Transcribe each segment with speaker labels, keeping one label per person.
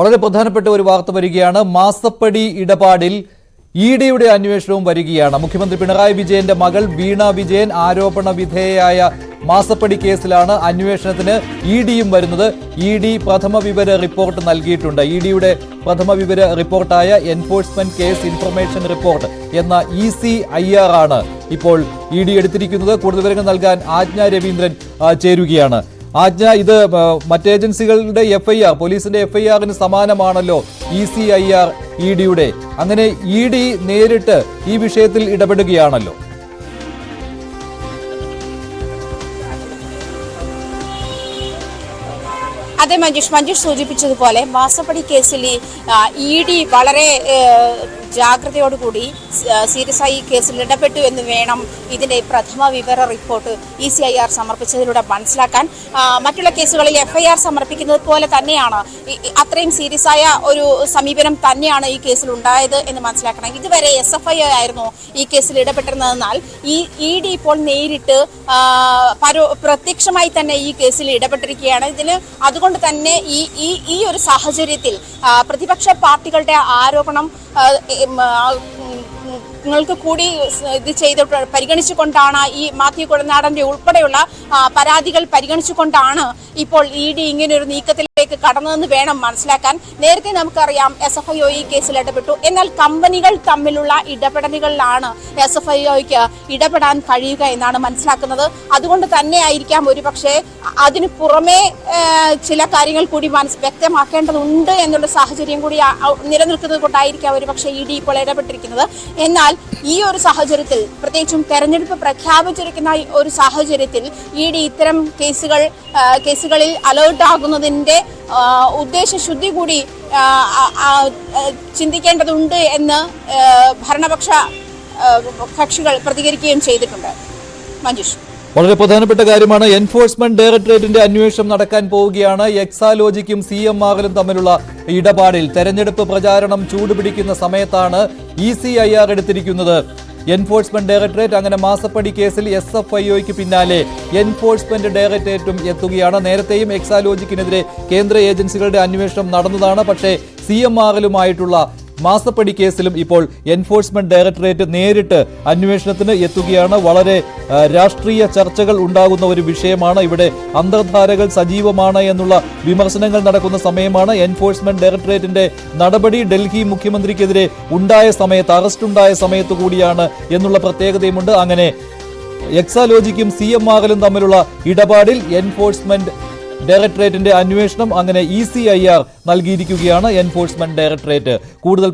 Speaker 1: വളരെ പ്രധാനപ്പെട്ട ഒരു വാർത്ത വരികയാണ്. മാസപ്പടി ഇടപാടിൽ ഇ ഡിയുടെ അന്വേഷണവും വരികയാണ്. മുഖ്യമന്ത്രി പിണറായി വിജയന്റെ മകൾ വീണ വിജയൻ ആരോപണ വിധേയയായ മാസപ്പടി കേസിലാണ് അന്വേഷണത്തിന് ഇ ഡിയും വരുന്നത്. ഇ ഡി പ്രഥമ വിവര റിപ്പോർട്ട് നൽകിയിട്ടുണ്ട്. ഇ ഡിയുടെ പ്രഥമ വിവര റിപ്പോർട്ടായ എൻഫോഴ്സ്മെന്റ് കേസ് ഇൻഫർമേഷൻ റിപ്പോർട്ട് എന്ന ഇ സി ഐ ആർ ആണ് ഇപ്പോൾ ഇ ഡി എടുത്തിരിക്കുന്നത്. കൂടുതൽ വിവരങ്ങൾ നൽകാൻ ആജ്ഞ രവീന്ദ്രൻ ചേരുകയാണ്. ആജ്ഞ ഇത് മറ്റേജൻസികളുടെ എഫ് ഐ ആർ പോലീസിന്റെ എഫ് ഐ ആറിന് സമാനമാണല്ലോ E C I R E ഡിയുടെ അങ്ങനെ ഇ ഡി നേരിട്ട് ഈ വിഷയത്തിൽ ഇടപെടുകയാണല്ലോ.
Speaker 2: അതെ മഞ്ജുഷ്. മഞ്ജുഷ് സൂചിപ്പിച്ചതുപോലെ മാസപ്പടി കേസിൽ ഇ ഡി വളരെ ഏ, ജാഗ്രതയോടുകൂടി സീരിയസ് ആയി കേസിൽ ഇടപെട്ടു എന്ന് വേണം ഇതിന്റെ പ്രഥമ വിവര report E C I R സമർപ്പിച്ചതിലൂടെ മനസ്സിലാക്കാൻ. മറ്റുള്ള കേസുകളിൽ എഫ്ഐആർ സമർപ്പിക്കുന്നത് പോലെ തന്നെയാണ്. അത്രയും സീരിയസ് ആയ ഒരു സമീപനം തന്നെയാണ് ഈ കേസിൽ ഉണ്ടായത് എന്ന് മനസ്സിലാക്കണം. ഇതുവരെ എസ് എഫ് ഐ ആയിരുന്നു ഈ കേസിൽ ഇടപെട്ടിരുന്നതെന്നാൽ ഈ ഇ ഡി ഇപ്പോൾ നേരിട്ട് പരോ പ്രത്യക്ഷമായി തന്നെ ഈ കേസിൽ ഇടപെട്ടിരിക്കുകയാണ്. ഇതിന് അതുകൊണ്ട് തന്നെ ഈ ഈ ഒരു സാഹചര്യത്തിൽ പ്രതിപക്ഷ പാർട്ടികളുടെ ആരോപണം നിങ്ങൾക്ക് കൂടി ഇത് ചെയ്ത് പരിഗണിച്ചുകൊണ്ടാണ് ഈ മാത്യു കുഴനാടന്റെ ഉൾപ്പെടെയുള്ള പരാതികൾ പരിഗണിച്ചുകൊണ്ടാണ് ഇപ്പോൾ ഇ ഡി ഇങ്ങനെ ഒരു നീക്കത്തിലേക്ക് കടന്നതെന്ന് വേണം മനസ്സിലാക്കാൻ. നേരത്തെ നമുക്കറിയാം എസ് എഫ് ഐ ഒ ഈ കേസിൽ ഇടപെട്ടു. എന്നാൽ കമ്പനികൾ തമ്മിലുള്ള ഇടപെടലുകളിലാണ് എസ് എഫ് ഐ ഒക്ക് ഇടപെടാൻ കഴിയുക എന്നാണ് മനസ്സിലാക്കുന്നത്. അതുകൊണ്ട് തന്നെ ആയിരിക്കാം ഒരു പക്ഷേ അതിന് പുറമെ ചില കാര്യങ്ങൾ കൂടി മനസ് വ്യക്തമാക്കേണ്ടതുണ്ട് എന്നുള്ള സാഹചര്യം കൂടി നിലനിൽക്കുന്നത് കൊണ്ടായിരിക്കാം ഒരു പക്ഷേ ഇ ഡി ഇപ്പോൾ ഇടപെട്ടിരിക്കുന്നത്. എന്നാൽ ഈ ഒരു സാഹചര്യത്തിൽ പ്രത്യേകിച്ചും തെരഞ്ഞെടുപ്പ് പ്രഖ്യാപിച്ചിരിക്കുന്ന ഒരു സാഹചര്യത്തിൽ ഇ ഡി ഇത്തരം കേസുകൾ കേസുകളിൽ അലേർട്ട് ആകുന്നതിന്റെ ഉദ്ദേശശുദ്ധി കൂടി ചിന്തിക്കേണ്ടതുണ്ട് എന്ന് ഭരണപക്ഷ കക്ഷികൾ പ്രതികരിക്കുകയും ചെയ്തിട്ടുണ്ട്. മഞ്ജുഷ്.
Speaker 1: വളരെ പ്രധാനപ്പെട്ട കാര്യമാണ് എൻഫോഴ്സ്മെന്റ് ഡയറക്ടറേറ്റിന്റെ അന്വേഷണം നടക്കാൻ പോവുകയാണ്. എക്സാലോജിക്കും സി എം ആറിലും തമ്മിലുള്ള ഇടപാടിൽ തെരഞ്ഞെടുപ്പ് പ്രചാരണം ചൂടുപിടിക്കുന്ന സമയത്താണ് ഇ സി ഐ ആർ എടുത്തിരിക്കുന്നത്. എൻഫോഴ്സ്മെന്റ് ഡയറക്ടറേറ്റ് അങ്ങനെ മാസപ്പടി കേസിൽ എസ് എഫ് ഐ ഒക്ക് പിന്നാലെ. എൻഫോഴ്സ്മെന്റ് ഡയറക്ടറേറ്റും എത്തുകയാണ്. നേരത്തെയും എക്സാലോജിക്കിനെതിരെ കേന്ദ്ര ഏജൻസികളുടെ അന്വേഷണം നടന്നതാണ്. പക്ഷേ സി എം ആറിലുമായിട്ടുള്ള മാസപ്പടി കേസിലും ഇപ്പോൾ എൻഫോഴ്സ്മെന്റ് ഡയറക്ടറേറ്റ് നേരിട്ട് അന്വേഷണത്തിന് എത്തുകയാണ്. വളരെ രാഷ്ട്രീയ ചർച്ചകൾ ഉണ്ടാകുന്ന ഒരു വിഷയമാണ്. ഇവിടെ അന്തർധാരകൾ സജീവമാണ് എന്നുള്ള വിമർശനങ്ങൾ നടക്കുന്ന സമയമാണ് എൻഫോഴ്സ്മെന്റ് ഡയറക്ടറേറ്റിന്റെ നടപടി. ഡൽഹി മുഖ്യമന്ത്രിക്കെതിരെ ഉണ്ടായ സമയത്ത് അറസ്റ്റ് ഉണ്ടായ സമയത്ത് കൂടിയാണ് എന്നുള്ള പ്രത്യേകതയുമുണ്ട്. അങ്ങനെ എക്സാലോജിക്കും സി എം ആകലും തമ്മിലുള്ള ഇടപാടിൽ എൻഫോഴ്സ്മെന്റ് ഡയറക്ടറേറ്റിന്റെ അന്വേഷണം അങ്ങനെ ഇ സി ഐ ആർ നൽകിയിരിക്കുകയാണ് എൻഫോഴ്സ്മെന്റ് ഡയറക്ടറേറ്റ്. കൂടുതൽ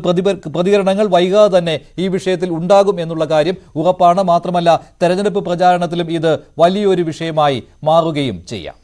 Speaker 1: പ്രതികരണങ്ങൾ വൈകാതെ തന്നെ ഈ വിഷയത്തിൽ ഉണ്ടാകും എന്നുള്ള കാര്യം ഉറപ്പാണ്. മാത്രമല്ല തെരഞ്ഞെടുപ്പ് പ്രചാരണത്തിലും ഇത് വലിയൊരു വിഷയമായി മാറുകയും ചെയ്യാം.